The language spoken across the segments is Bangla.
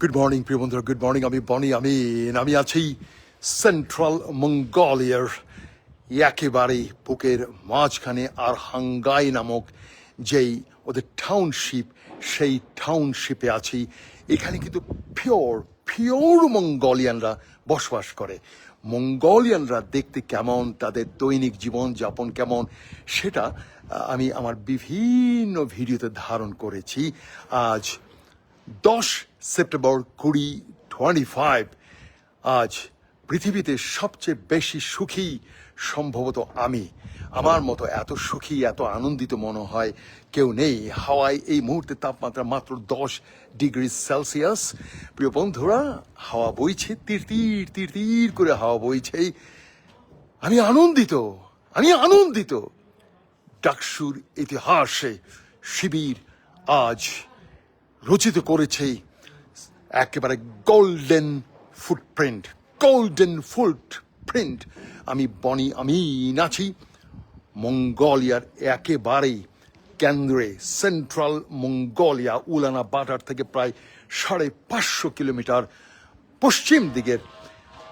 গুড মর্নিং প্রিয় বন্ধুরা গুড মর্নিং আমি বনি আমি আমি আছি সেন্ট্রাল মঙ্গোলিয়ার একেবারে বুকের মাঝখানে আর হাঙ্গাই নামক যেই ওদের টাউনশিপ সেই টাউনশিপে আছি। এখানে কিন্তু পিওর পিওর মঙ্গোলিয়ানরা বসবাস করে। মঙ্গোলিয়ানরা দেখতে কেমন, তাদের দৈনিক জীবন যাপন কেমন, সেটা আমি আমার বিভিন্ন ভিডিওতে ধারণ করেছি। আজ দশ সেপ্টেম্বর কুড়ি টোয়েন্টি ফাইভ আজ পৃথিবীতে সবচেয়ে বেশি সুখী সম্ভবত আমি। আমার মতো এত সুখী, এত আনন্দিত মনে হয় কেউ নেই। হাওয়ায় এই মুহূর্তে তাপমাত্রা মাত্র দশ ডিগ্রি সেলসিয়াস। প্রিয় বন্ধুরা, হাওয়া বইছে, তীর তীর তীর তীর করে হাওয়া বইছে। আমি আনন্দিত আমি আনন্দিত। ডাকসুর ইতিহাসে শিবির আজ রচিত করেছে একেবারে গোল্ডেন ফুটপ্রিন্ট গোল্ডেন ফুটপ্রিন্ট আমি বনি আমি নাচি মঙ্গোলিয়ার একেবারেই কেন্দ্রে সেন্ট্রাল মঙ্গোলিয়া, উলানা বাটার থেকে প্রায় সাড়ে পাঁচশো কিলোমিটার পশ্চিম দিকের।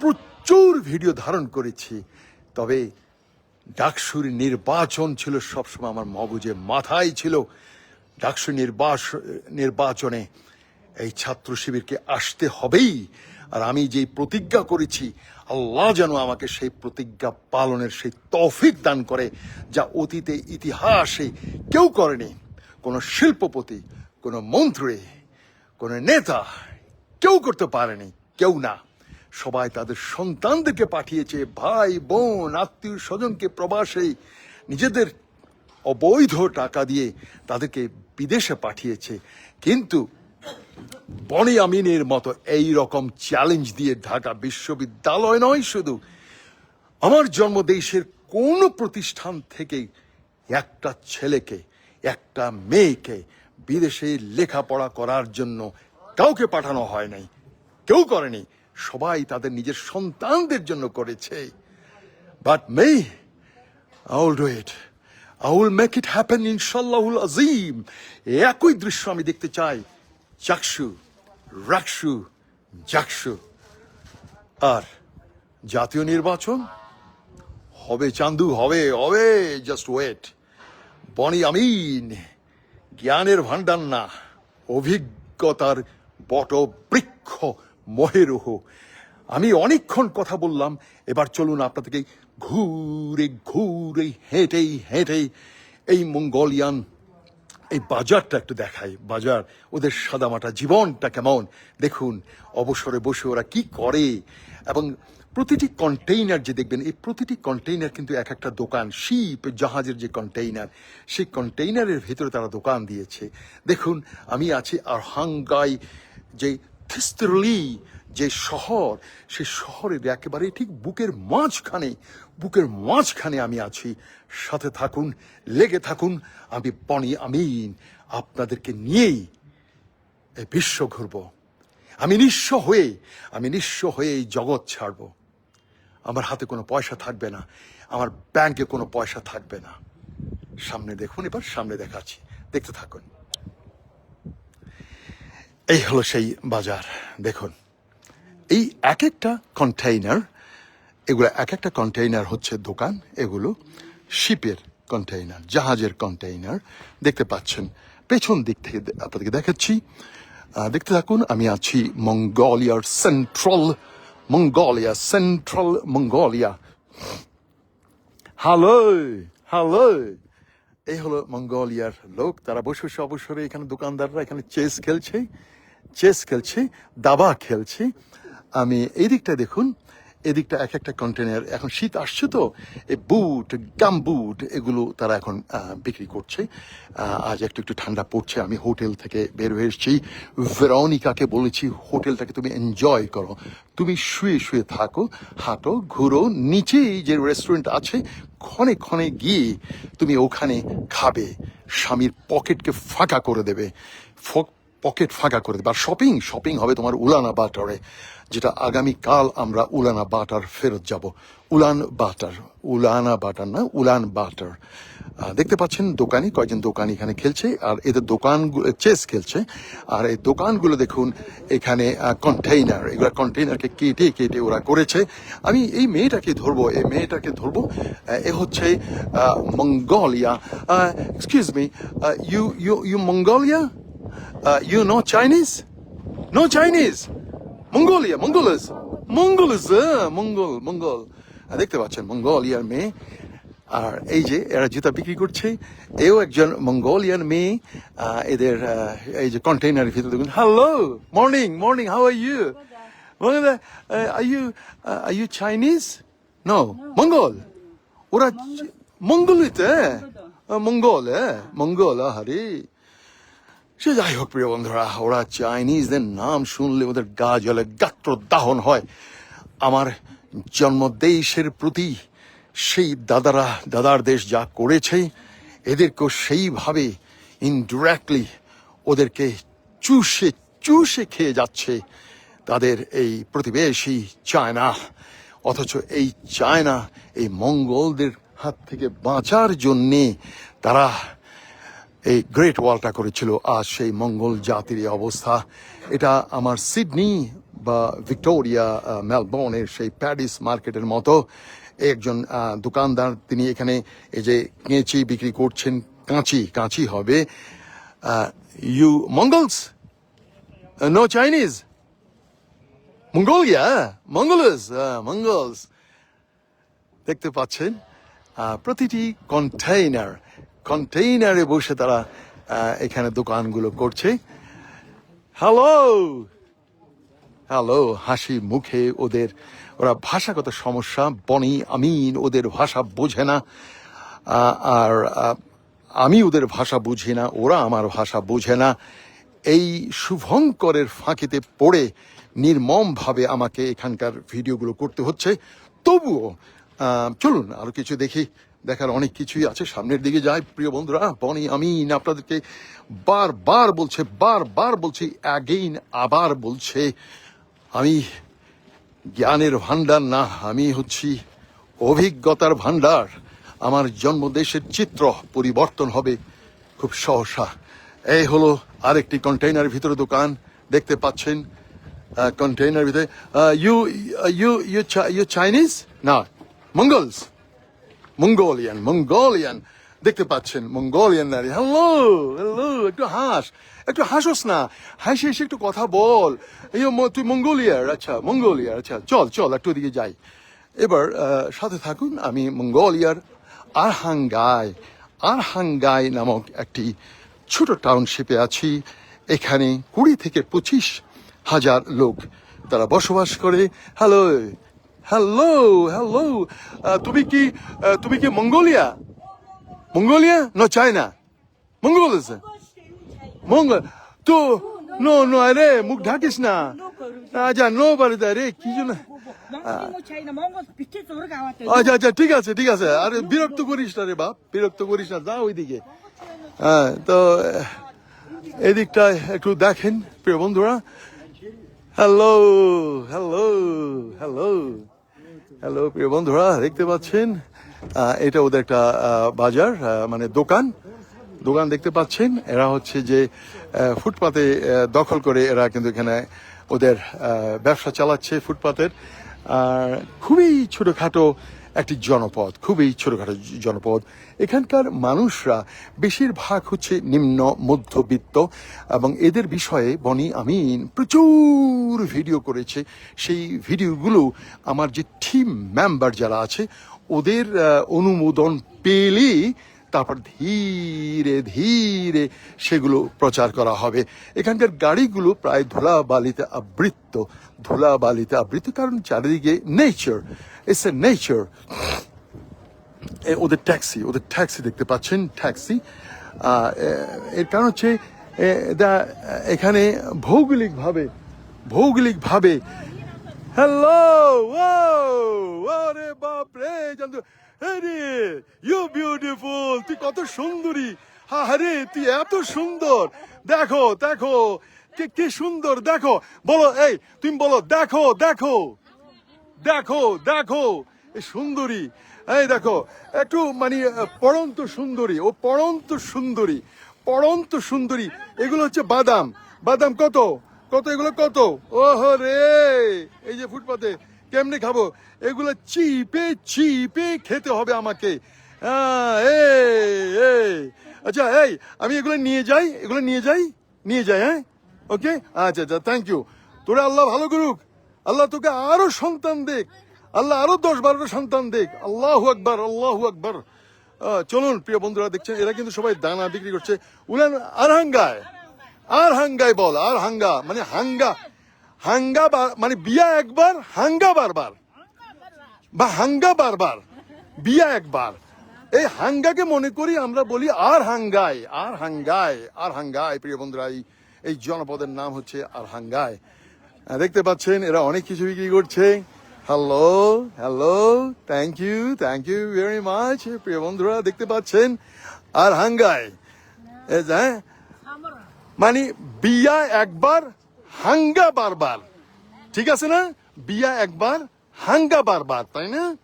প্রচুর ভিডিও ধারণ করেছি। তবে ডাকসুর নির্বাচন ছিল সবসময় আমার মগজে, মাথায় ছিল। ডাকসু নির্বাচনে এই ছাত্র শিবিরকে আসতে হবেই। আর আমি যেই প্রতিজ্ঞা করেছি, আল্লাহ যেন আমাকে সেই প্রতিজ্ঞা পালনের সেই তৌফিক দান করে, যা অতীতে ইতিহাসে কেউ করেনি। কোনো শিল্পপতি, কোনো মন্ত্রী, কোনো নেতা কেউ করতে পারেনি, কেউ না। সবাই তাদের সন্তানদেরকে পাঠিয়েছে, ভাই, বোন, আত্মীয় স্বজনকে প্রবাসে, নিজেদের অবৈধ টাকা দিয়ে তাদেরকে বিদেশে পাঠিয়েছে। কিন্তু বনি আমিনের মতো এই রকম চ্যালেঞ্জ দিয়ে ঢাকা বিশ্ববিদ্যালয় নয় শুধু। আমার জন্মদেশের কোন প্রতিষ্ঠান থেকে একটা ছেলেকে, একটা মেয়েকে বিদেশে লেখাপড়া করার জন্য কাউকে পাঠানো হয় নাই। কেউ করেনি। সবাই তাদের নিজের সন্তানদের জন্য করেছে। But may I'll do it. I will make it ইনশাল্লাহুল আজিম। একই দৃশ্য আমি দেখতে চাই। চাকসু, রাকসু, জাকসু। আর জাতীয় নির্বাচন? হবে চান্দু, হবে হবে জাস্ট ওয়েট বনি আমিন, জ্ঞানের ভান্ডার না অভিজ্ঞতার বট বৃক্ষ মহেরুহ। আমি অনেকক্ষণ কথা বললাম, এবার চলুন আপনাদেরকে ঘুরে ঘুরে, হেঁটেই হেঁটেই এই মঙ্গোলিয়ান এই বাজারটা একটু দেখাই। বাজার, ওদের সাদামাটা জীবনটা কেমন? দেখুন, অবসরে বসে ওরা কি করে? এবং প্রতিটি কন্টেইনার যে দেখবেন, এই প্রতিটি কন্টেইনার কিন্তু এক একটা দোকান শিপ জাহাজের যে কন্টেইনার সেই কন্টেইনারের ভেতরে তারা দোকান দিয়েছে। দেখুন, আমি আছি আর হাঙ্গাই যে থিস্তরলি যে শহর সেই শহরের একেবারে ঠিক বুকের মাঝখানে বুকের মাঝখানে আমি আছি। সাথে থাকুন, লেগে থাকুন। আমি পনি আমিন, আপনাদেরকে নিয়েই এই বিশ্ব ঘুরব। আমি নিঃস্ব হয়ে, আমি নিঃস্ব হয়ে এই জগৎ ছাড়ব। আমার হাতে কোনো পয়সা থাকবে না, আমার ব্যাংকে কোনো পয়সা থাকবে না। সামনে দেখুন, এবার সামনে দেখাচ্ছি। দেখতে থাকুন। এই হলো সেই বাজার, দেখুন। এই এক একটা কন্টেইনার এগুলো এক একটা কন্টেইনার হচ্ছে দোকান, এগুলো শিপের কন্টেইনার জাহাজের কন্টেইনার দেখতে পাচ্ছেন, পেছন দিক থেকে আপনাদেরকে দেখাচ্ছি। দেখতে থাকুন, আমি আছি মঙ্গোলিয়ার central Mongolia central Mongolia. Hello hello এই হলো মঙ্গোলিয়ার লোক, তারা বসে বসে অবসরে এখানে দোকানদাররা এখানে চেস খেলছে চেস খেলছে, দাবা খেলছে। আমি এই দিকটা দেখুন, এদিকটা এক একটা কন্টেনার এখন শীত আসছে তো, এই বুট গাম বুট এগুলো তারা এখন বিক্রি করছে। আজ একটু একটু ঠান্ডা পড়ছে, আমি হোটেল থেকে বের হয়ে এসেছি। ভেরনিকাকে বলেছি, হোটেলটাকে তুমি এনজয় করো। তুমি শুয়ে শুয়ে থাকো, হাঁটো, ঘুরো, নিচেই যে রেস্টুরেন্ট আছে, ক্ষণে ক্ষণে গিয়ে তুমি ওখানে খাবে। স্বামীর পকেটকে ফাঁকা করে দেবে। পকেট ফাঁকা করে দেবে। আর শপিং শপিং হবে তোমার উলানা বাটারে, যেটা আগামী কাল আমরা উলানা বাটার ফেরত যাব। উলান বাটার, উলানা বাটার না, উলান বাটার। দেখতে পাচ্ছেন দোকানি, কয়েকজন দোকান এখানে খেলছে, আর এদের দোকানগুলো চেস খেলছে। আর এই দোকানগুলো দেখুন, এখানে কন্টেইনার এগুলো কন্টেইনারকে কেটে কেটে ওরা করেছে। আমি এই মেয়েটাকে ধরবো, এই মেয়েটাকে ধরবো এ হচ্ছে Mongolia. Excuse me you you you Mongolia? You no Chinese no Chinese Mongolia Mongols Mongols Mongol Mongol ah, দেখতে পাচ্ছেন মঙ্গোলিয়ার মেয়ে আর এই যে এরা জুতা বিক্রি করছে এও একজন মঙ্গোলিয়ান মেয়ে। এদের এই যে কন্টেইনারের ভিতরে দেখুন। Hello morning morning how are you are you are you Chinese no Mongol ওরা মঙ্গলই মঙ্গলিতে মঙ্গল হ্যাঁ মঙ্গল আহারে সে যাই হোক, প্রিয় বন্ধুরা, ওরা চাইনিজদের নাম শুনলে ওদের গা জলে গাত্র দাহন হয়। আমার জন্ম জন্মদেশের প্রতি, সেই দাদারা, দাদার দেশ যা করেছে, এদেরকেও সেইভাবে ইনডিরেক্টলি ওদেরকে চুষে চুষে খেয়ে যাচ্ছে তাদের এই প্রতিবেশী চায়না। অথচ এই চায়না, এই মঙ্গলদের হাত থেকে বাঁচার জন্যে তারা এই গ্রেট ওয়ালটা করেছিল। আজ সেই মঙ্গল জাতির অবস্থা, এটা আমার সিডনি বা ভিক্টোরিয়া মেলবোর্নের সেই প্যারিস মার্কেটের মতো একজন দোকানদার, তিনি এখানে এই যে কেঁচি বিক্রি করছেন, কাঁচি কাঁচি হবে। You Mongols no Chinese Mongolia Mongols Mongols দেখতে পাচ্ছেন প্রতিটি কন্টেইনার কন্টেইনারে বসে তারা এখানে দোকানগুলো করছে। হ্যালো হ্যালো হাসি মুখে ওদের, ওরা ভাষাগত সমস্যা, বনি, আমিন, ওদের ভাষা বোঝে না। আর আমি ওদের ভাষা বুঝি না, ওরা আমার ভাষা বোঝে না। এই শুভঙ্করের ফাঁকিতে পড়ে নির্মমভাবে আমাকে এখানকার ভিডিওগুলো করতে হচ্ছে। তবুও চলুন আরও কিছু দেখি। দেখার অনেক কিছুই আছে। সামনের দিকে যাই। প্রিয় বন্ধুরা, বনি আমিন আপনাদেরকে বারবার বলছে, বারবার বলছি অ্যাগেইন আবার বলছে, আমি জ্ঞানের ভান্ডার না, আমি হচ্ছি অভিজ্ঞতার ভান্ডার আমার জন্মদেশের চিত্র পরিবর্তন হবে খুব সহসা। এই হলো আরেকটি কন্টেইনার ভিতরে দোকান। দেখতে পাচ্ছেন কন্টেইনার ভিতরে you you you you Chinese না মঙ্গলস মঙ্গোলিয়ান মঙ্গোলিয়ান দেখতে পাচ্ছেন মঙ্গোলিয়ান নারী। হ্যালো হ্যালো একটু হাস, একটু হাসোস না। হাসি এসে একটু কথা বল। এই তুই মঙ্গোলিয়ার আচ্ছা মঙ্গোলিয়ার আচ্ছা চল চল, একটু ওদিকে যাই। এবার সাথে থাকুন, আমি মঙ্গোলিয়ার আরহাঙ্গাই আরহাঙ্গাই নামক একটি ছোট টাউনশিপে আছি। এখানে কুড়ি থেকে পঁচিশ হাজার লোক তারা বসবাস করে। হ্যালো হ্যালো হ্যালো uh, তুমি কি uh, তুমি কি Mongolia? Mongolia? No China Mongol Mongol. তো নো নো আরে, মুখ ঢাকিস না। আচ্ছা নো বাড়ি আরে, কি জন্য? আচ্ছা আচ্ছা ঠিক আছে ঠিক আছে। আরে, বিরক্ত করিস না রে বাপ, বিরক্ত করিস না, যা ওইদিকে। হ্যাঁ তো এদিকটা একটু দেখেন, প্রিয় বন্ধুরা। হ্যালো হ্যালো হ্যালো হ্যালো প্রিয় বন্ধুরা, দেখতে পাচ্ছেন? এটা ওদের একটা বাজার মানে দোকান। দোকান দেখতে পাচ্ছেন? এরা হচ্ছে যে ফুটপাতে দখল করে এরা কিন্তু এখানে ওদের ব্যবসা চালাচ্ছে ফুটপাতের। আর খুবই ছোটখাটো একটি জনপদ, খুবই ছোটখাটো জনপদ। এখানকার মানুষরা বেশিরভাগ হচ্ছে নিম্ন, মধ্যবিত্ত এবং এদের বিষয়ে বনি আমিন প্রচুর ভিডিও করেছে। সেই ভিডিওগুলো আমার যে টিম মেম্বার যারা আছে, ওদের অনুমোদন পেলেই তারপর ধীরে ধীরে সেগুলো প্রচার করা হবে। এখানকার গাড়িগুলো প্রায় ধুলা বালিতে আবৃত ধুলা বালিতে আবৃত, কারণ চারিদিকে নেচার ইটস এ নেচার ওদের ট্যাক্সি ওদের ট্যাক্সি দেখতে পাচ্ছেন ট্যাক্সি এর কারণ হচ্ছে এখানে ভৌগোলিকভাবে ভৌগোলিকভাবে হ্যালো আরে বাপ রে জানতো ইউ বিউটিফুল তুই কত সুন্দরী। আরে, তুই এত সুন্দর। দেখো দেখো। কে সুন্দর, দেখো। বলো, এই, তুমি বলো, দেখো দেখো। দেখো দেখো। সুন্দরী। এই দেখো, একটু মানে পড়ন্ত সুন্দরী। ও পড়ন্ত সুন্দরী। পড়ন্ত সুন্দরী। এগুলো হচ্ছে বাদাম। বাদাম কত? কত? এগুলো কত? ওহো রে! এই যে ফুটপাতে, কেমনে খাব? এগুলো চিপে চিপে খেতে হবে আমাকে। এই আচ্ছা এই, আমি এগুলো নিয়ে যাই, এগুলো নিয়ে যাই নিয়ে যাই হ্যাঁ? ওকে আচ্ছা আচ্ছা থ্যাংক ইউ তোরা আল্লাহ ভালো করুক। আল্লাহ তোকে আরও সন্তান দেখ। আল্লাহ আরও দশ বারোটা সন্তান দেখ। আল্লাহ আকবার আল্লাহ আকবার। চলুন, প্রিয় বন্ধুরা, দেখছেন, এরা কিন্তু সবাই দানা বিক্রি করছে। উলেন আর হাঙ্গায় আর হাঙ্গায় বল আর হাঙ্গা মানে হাঙ্গা। হাঙ্গা মানে বিয়া একবার, হাঙ্গা বারবার। বা হাঙ্গা বারবার। বিয়া একবার। এই হাঙ্গাকে মনে করি আমরা বলি আর হাঙ্গায় আর হাঙ্গায় আর হাঙ্গায় প্রিয় বন্ধুরা, এই এই জনপদের নাম হচ্ছে আর হাঙ্গায় দেখতে পাচ্ছেন, এরা অনেক কিছু বিক্রি করছে। Hello hello thank you thank you very much প্রিয় বন্ধুরা, দেখতে পাচ্ছেন, আর হাঙ্গায় হ্যাঁ? মানে বিয়া একবার, হাঙ্গা বারবার। ঠিক আছে না? বিয়া একবার, হাঙ্গা বারবার, তাই না?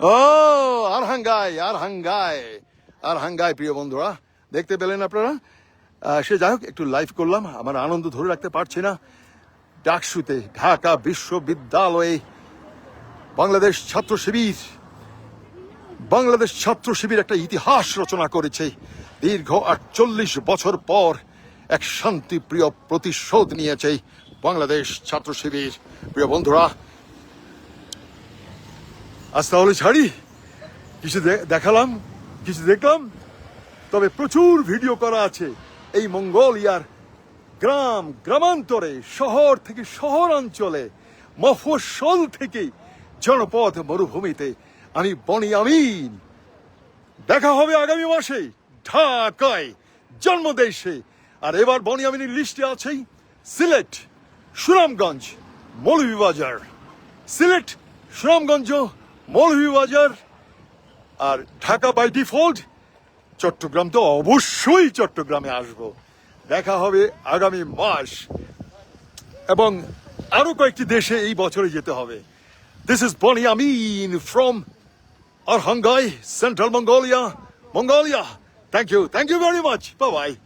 ও আর হাঙ্গায় আর হাঙ্গায় আর হাঙ্গায় প্রিয় বন্ধুরা, দেখতে পেলেন আপনারা? সে যাই হোক, একটু লাইভ করলাম, আমার আনন্দ ধরে রাখতে পারছি না। ডাকসুতে, ঢাকা বিশ্ববিদ্যালয়ে বাংলাদেশ ছাত্র শিবির, বাংলাদেশ ছাত্র শিবির একটা ইতিহাস রচনা করেছে। দীর্ঘ আটচল্লিশ বছর পর এক শান্তিপ্রিয় প্রতিশোধ নিয়েছে বাংলাদেশ ছাত্র শিবির। প্রিয় বন্ধুরা আজ তাহলে ছাড়ি। কিছু দেখালাম, কিছু দেখলাম। তবে প্রচুর ভিডিও করা আছে। এই মঙ্গোলিয়ার গ্রাম, গ্রামান্তরে, শহর থেকে শহর অঞ্চলে মফস্বল থেকে জনপথ মরুভূমিতে। আমি বনি আমিন। দেখা হবে আগামী মাসে ঢাকায় জন্মদেশে। আর এবার বনি আমিনের লিস্টে আছেই সিলেট, সুনামগঞ্জ, মৌলভীবাজার। সিলেট, সুনামগঞ্জ মৌলভীবাজার আর ঢাকা বাই ডিফল্ট চট্টগ্রাম তো অবশ্যই চট্টগ্রামে আসব দেখা হবে আগামী মাস এবং আরও কয়েকটি দেশে এই বছরে যেতে হবে this is Bony Amin from Arhangai, Central Mongolia, Mongolia. Thank you. Thank you very much. Bye bye.